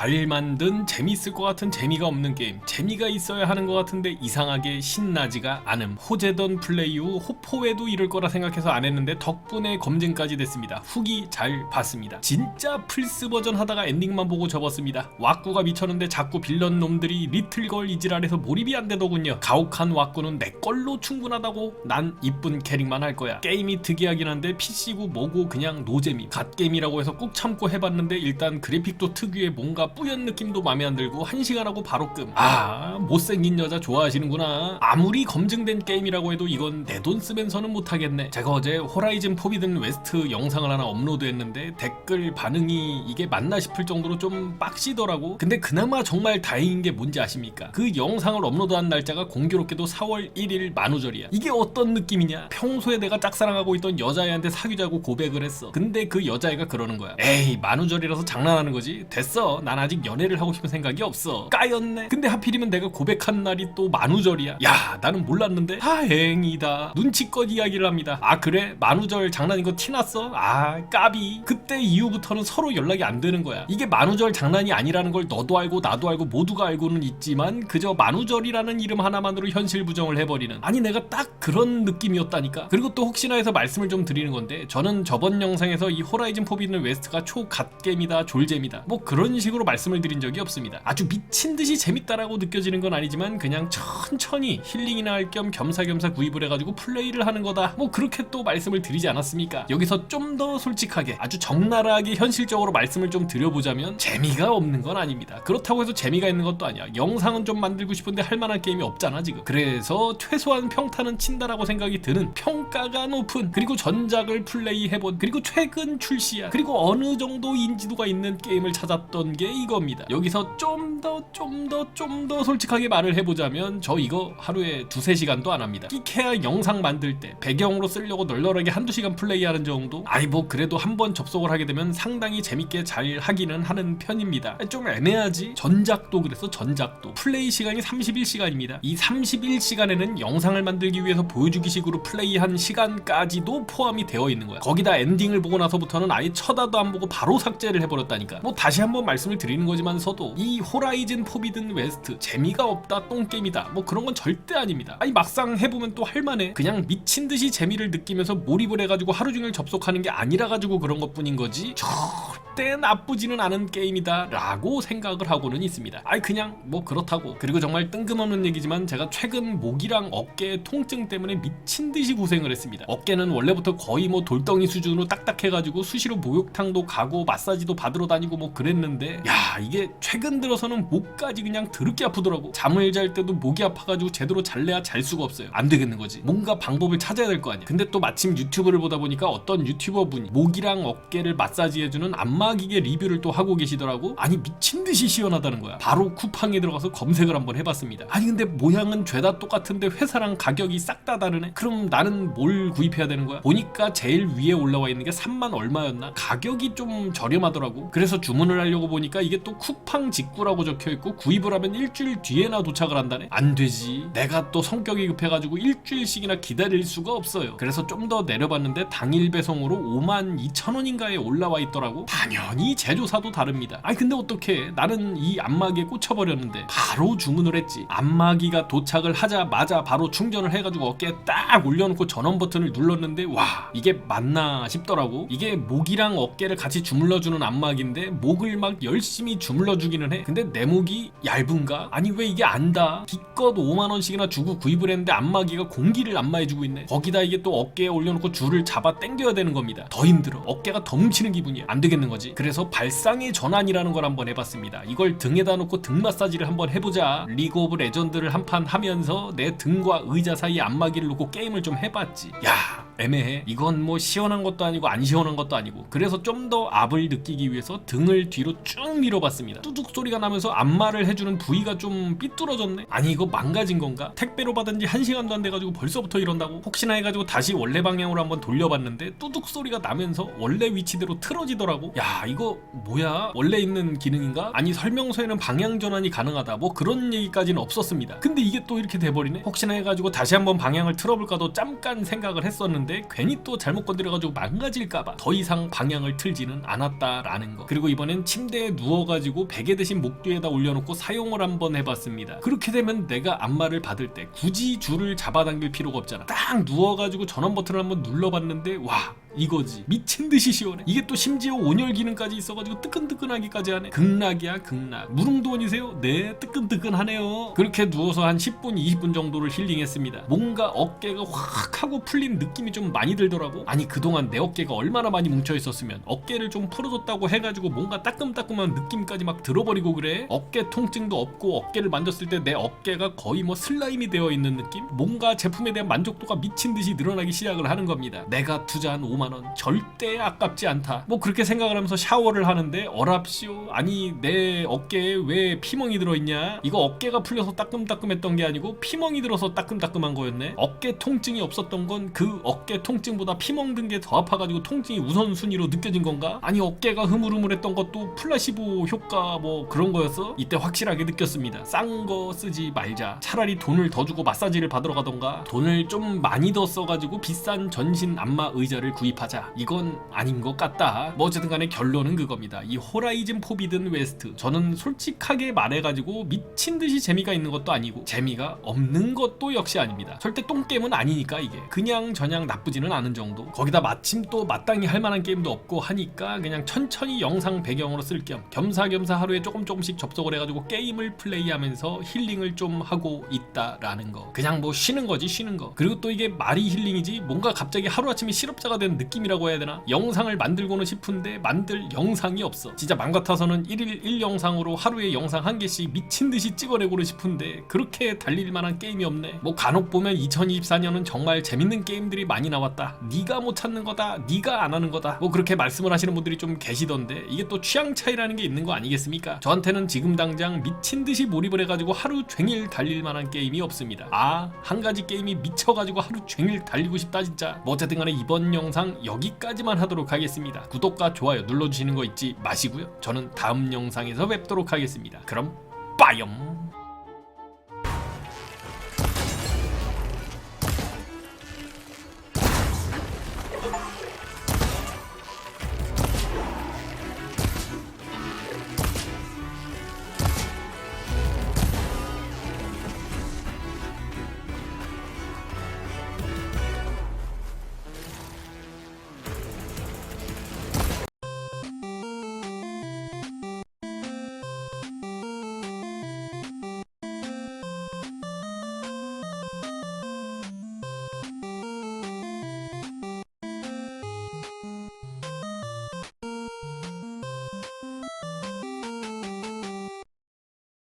잘 만든 재밌을 것 같은 재미가 없는 게임. 재미가 있어야 하는 것 같은데 이상하게 신나지가 않음. 호재던 플레이 후 호포에도 이럴 거라 생각해서 안 했는데 덕분에 검증까지 됐습니다. 후기 잘 봤습니다. 진짜 플스 버전 하다가 엔딩만 보고 접었습니다. 왁구가 미쳤는데 자꾸 빌런 놈들이 리틀걸 이지랄해서 몰입이 안 되더군요. 가혹한 왁구는 내 걸로 충분하다고 난 이쁜 캐릭만 할 거야. 게임이 특이하긴 한데 PC고 뭐고 그냥 노잼이. 갓게임이라고 해서 꾹 참고 해봤는데 일단 그래픽도 특유의 뭔가 뿌연 느낌도 맘에 안 들고 한 시간 하고 바로 끔. 아 못생긴 여자 좋아하시는구나. 아무리 검증된 게임이라고 해도 이건 내 돈 쓰면서는 못하겠네. 제가 어제 호라이즌 포비든 웨스트 영상을 하나 업로드했는데 댓글 반응이 이게 맞나 싶을 정도로 좀 빡시더라고. 근데 그나마 정말 다행인 게 뭔지 아십니까? 그 영상을 업로드한 날짜가 공교롭게도 4월 1일 만우절이야. 이게 어떤 느낌이냐? 평소에 내가 짝사랑하고 있던 여자애한테 사귀자고 고백을 했어. 근데 그 여자애가 그러는 거야. 에이 만우절이라서 장난하는 거지. 됐어. 난 아직 연애를 하고 싶은 생각이 없어. 까였네. 근데 하필이면 내가 고백한 날이 또 만우절이야. 야 나는 몰랐는데 다행이다. 눈치껏 이야기를 합니다. 아 그래? 만우절 장난인 거 티났어? 아 까비. 그때 이후부터는 서로 연락이 안 되는 거야. 이게 만우절 장난이 아니라는 걸 너도 알고 나도 알고 모두가 알고는 있지만 그저 만우절이라는 이름 하나만으로 현실 부정을 해버리는 아니 내가 딱 그런 느낌이었다니까 그리고 또 혹시나 해서 말씀을 좀 드리는 건데 저는 저번 영상에서 이 호라이즌 포비든 웨스트가 초갓겜이다 졸잼이다 뭐 그런 식으로 말씀을 드린 적이 없습니다. 아주 미친 듯이 재밌다라고 느껴지는 건 아니지만 그냥 천천히 힐링이나 할 겸 겸사겸사 구입을 해가지고 플레이를 하는 거다. 뭐 그렇게 또 말씀을 드리지 않았습니까? 여기서 좀 더 솔직하게 아주 적나라하게 현실적으로 말씀을 좀 드려보자면 재미가 없는 건 아닙니다. 그렇다고 해서 재미가 있는 것도 아니야. 영상은 좀 만들고 싶은데 할 만한 게임이 없잖아 지금. 그래서 최소한 평타는 친다라고 생각이 드는 평가가 높은 그리고 전작을 플레이해본 그리고 최근 출시야 그리고 어느 정도 인지도가 있는 게임을 찾았던 게 이겁니다. 여기서 좀 더 좀 더 좀 더 솔직하게 말을 해보자면 저 이거 하루에 두세 시간도 안 합니다. 끼케야 영상 만들 때 배경으로 쓰려고 널널하게 한두 시간 플레이하는 정도? 아이 뭐 그래도 한 번 접속을 하게 되면 상당히 재밌게 잘 하기는 하는 편입니다. 좀 애매하지? 전작도 그래서 전작도. 플레이 시간이 31시간입니다. 이 31시간에는 영상을 만들기 위해서 보여주기식으로 플레이한 시간까지도 포함이 되어 있는 거야. 거기다 엔딩을 보고 나서부터는 아예 쳐다도 안 보고 바로 삭제를 해버렸다니까. 뭐 다시 한번 말씀을 드리는 거지만서도 이 호라이즌 포비든 웨스트 재미가 없다 똥게임이다 뭐 그런 건 절대 아닙니다. 아니 막상 해보면 또 할만해. 그냥 미친 듯이 재미를 느끼면서 몰입을 해가지고 하루 종일 접속하는 게 아니라 가지고 그런 것 뿐인 거지 절대 나쁘지는 않은 게임이다 라고 생각을 하고는 있습니다. 아니 그냥 뭐 그렇다고. 그리고 정말 뜬금없는 얘기지만 제가 최근 목이랑 어깨 통증 때문에 미친 듯이 고생을 했습니다. 어깨는 원래부터 거의 뭐 돌덩이 수준으로 딱딱해가지고 수시로 목욕탕도 가고 마사지도 받으러 다니고 뭐 그랬는데 야 이게 최근 들어서는 목까지 그냥 드럽게 아프더라고. 잠을 잘 때도 목이 아파가지고 제대로 잘래야 잘 수가 없어요. 안 되겠는 거지. 뭔가 방법을 찾아야 될 거 아니야. 근데 또 마침 유튜브를 보다 보니까 어떤 유튜버 분이 목이랑 어깨를 마사지해주는 안마기계 리뷰를 또 하고 계시더라고. 아니 미친 듯이 시원하다는 거야. 바로 쿠팡에 들어가서 검색을 한번 해봤습니다. 아니 근데 모양은 죄다 똑같은데 회사랑 가격이 싹 다 다르네? 그럼 나는 뭘 구입해야 되는 거야? 보니까 제일 위에 올라와 있는 게 3만 얼마였나? 가격이 좀 저렴하더라고. 그래서 주문을 하려고 보니까 이게 또 쿠팡 직구라고 적혀 있고 구입을 하면 일주일 뒤에나 도착을 한다네? 안 되지. 내가 또 성격이 급해가지고 일주일씩이나 기다릴 수가 없어요. 그래서 좀 더 내려봤는데 당일 배송으로 5만 2천 원인가에 올라와 있더라고. 당연히 제조사도 다릅니다. 아니 근데 어떻게 나는 이 안마기에 꽂혀버렸는데 바로 주문을 했지. 안마기가 도착을 하자마자 바로 충전을 해가지고 어깨에 딱 올려놓고 전원 버튼을 눌렀는데 와 이게 맞나 싶더라고. 이게 목이랑 어깨를 같이 주물러주는 안마기인데 목을 막 열심히 주물러 주기는 해. 근데 내 목이 얇은가? 아니 왜 이게 안다 기껏 5만원씩이나 주고 구입을 했는데 안마기가 공기를 안마해주고 있네. 거기다 이게 또 어깨에 올려놓고 줄을 잡아 당겨야 되는 겁니다. 더 힘들어. 어깨가 더 뭉치는 기분이야. 안 되겠는 거지. 그래서 발상의 전환이라는 걸 한번 해봤습니다. 이걸 등에다 놓고 등 마사지를 한번 해보자. 리그 오브 레전드를 한 판 하면서 내 등과 의자 사이에 안마기를 놓고 게임을 좀 해봤지. 야 애매해. 이건 뭐 시원한 것도 아니고 안 시원한 것도 아니고. 그래서 좀 더 압을 느끼기 위해서 등을 뒤로 쭉 밀어봤습니다. 뚜둑 소리가 나면서 안마를 해주는 부위가 좀 삐뚤어졌네. 아니 이거 망가진 건가? 택배로 받은 지 한 시간도 안 돼가지고 벌써부터 이런다고? 혹시나 해가지고 다시 원래 방향으로 한번 돌려봤는데 뚜둑 소리가 나면서 원래 위치대로 틀어지더라고? 야 이거 뭐야? 원래 있는 기능인가? 아니 설명서에는 방향 전환이 가능하다. 뭐 그런 얘기까지는 없었습니다. 근데 이게 또 이렇게 돼버리네? 혹시나 해가지고 다시 한번 방향을 틀어볼까도 잠깐 생각을 했었는데 했는데 괜히 또 잘못 건드려가지고 망가질까봐 더 이상 방향을 틀지는 않았다라는 거. 그리고 이번엔 침대에 누워가지고 베개 대신 목 뒤에다 올려놓고 사용을 한번 해봤습니다. 그렇게 되면 내가 안마를 받을 때 굳이 줄을 잡아당길 필요가 없잖아. 딱 누워가지고 전원 버튼을 한번 눌러봤는데 와 이거지. 미친 듯이 시원해. 이게 또 심지어 온열 기능까지 있어가지고 뜨끈뜨끈하기까지 하네. 극락이야 극락. 무릉도원이세요? 네 뜨끈뜨끈하네요. 그렇게 누워서 한 10분 20분 정도를 힐링했습니다. 뭔가 어깨가 확 하고 풀린 느낌이 좀 많이 들더라고. 아니 그동안 내 어깨가 얼마나 많이 뭉쳐 있었으면 어깨를 좀 풀어줬다고 해가지고 뭔가 따끔따끔한 느낌까지 막 들어버리고 그래? 어깨 통증도 없고 어깨를 만졌을 때 내 어깨가 거의 뭐 슬라임이 되어 있는 느낌? 뭔가 제품에 대한 만족도가 미친 듯이 늘어나기 시작을 하는 겁니다. 내가 투자한 5만 원. 절대 아깝지 않다. 뭐 그렇게 생각을 하면서 샤워를 하는데 어랍시오. 아니 내 어깨에 왜 피멍이 들어있냐? 이거 어깨가 풀려서 따끔따끔했던 게 아니고 피멍이 들어서 따끔따끔한 거였네. 어깨 통증이 없었던 건 그 어깨 통증보다 피멍 든 게 더 아파가지고 통증이 우선순위로 느껴진 건가? 아니 어깨가 흐물흐물했던 것도 플라시보 효과 뭐 그런 거였어? 이때 확실하게 느꼈습니다. 싼 거 쓰지 말자. 차라리 돈을 더 주고 마사지를 받으러 가던가. 돈을 좀 많이 더 써가지고 비싼 전신 안마 의자를 구입 하자. 이건 아닌 것 같다. 뭐 어쨌든 간에 결론은 그겁니다. 이 호라이즌 포비든 웨스트. 저는 솔직하게 말해가지고 미친 듯이 재미가 있는 것도 아니고 재미가 없는 것도 역시 아닙니다. 절대 똥게임은 아니니까 이게. 그냥 저냥 나쁘지는 않은 정도. 거기다 마침 또 마땅히 할 만한 게임도 없고 하니까 그냥 천천히 영상 배경으로 쓸 겸 겸사겸사 하루에 조금 조금씩 접속을 해가지고 게임을 플레이하면서 힐링을 좀 하고 있다라는 거. 그냥 뭐 쉬는 거지 쉬는 거. 그리고 또 이게 말이 힐링이지 뭔가 갑자기 하루아침에 실업자가 된 느낌이라고 해야 되나? 영상을 만들고는 싶은데 만들 영상이 없어. 진짜 맘 같아서는 1일 1영상으로 하루에 영상 한 개씩 미친 듯이 찍어내고는 싶은데 그렇게 달릴 만한 게임이 없네. 뭐 간혹 보면 2024년은 정말 재밌는 게임들이 많이 나왔다. 네가 못 찾는 거다. 네가 안 하는 거다. 뭐 그렇게 말씀을 하시는 분들이 좀 계시던데 이게 또 취향 차이라는 게 있는 거 아니겠습니까? 저한테는 지금 당장 미친 듯이 몰입을 해가지고 하루 종일 달릴 만한 게임이 없습니다. 아 한 가지 게임이 미쳐가지고 하루 종일 달리고 싶다 진짜. 뭐 어쨌든 간에 이번 영상 여기까지만 하도록 하겠습니다. 구독과 좋아요 눌러주시는 거 잊지 마시고요. 저는 다음 영상에서 뵙도록 하겠습니다. 그럼 빠염